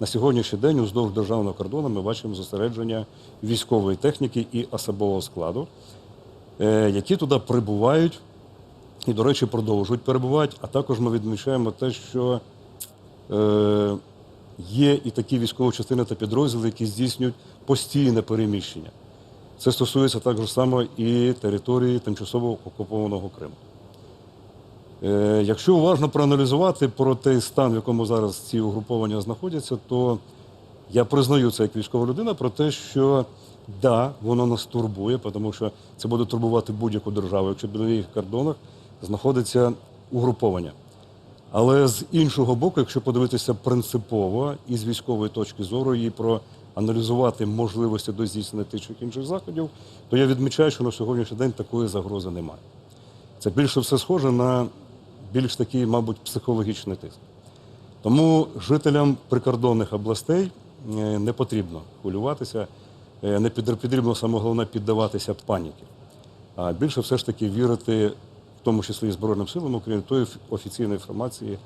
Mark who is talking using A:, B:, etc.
A: на сьогоднішній день уздовж державного кордону ми бачимо зосередження військової техніки і особового складу, е, які туди прибувають і, до речі, продовжують перебувати. А також ми відмічаємо те, що е, є і такі військові частини та підрозділи, які здійснюють постійне переміщення. Це стосується також само і території тимчасово окупованого Криму. Е, Якщо уважно проаналізувати про той стан, в якому зараз ці угруповання знаходяться, то я признаю це як військова людина про те, що да, воно нас турбує, тому що це буде турбувати будь-яку державу, якщо біля їх кордонах знаходиться угруповання. Але з іншого боку, якщо подивитися принципово і з військової точки зору і проаналізувати можливості до здійснення тих чи інших заходів, то я відмічаю, що на сьогоднішній день такої загрози немає. Це більше все схоже на більш такий, мабуть, психологічний тиск. Тому жителям прикордонних областей е, не потрібно хвилюватися, е, не потрібно саме головне піддаватися паніки, а більше все ж таки вірити, в тому числі і Збройним силам України, тої офіційної інформації,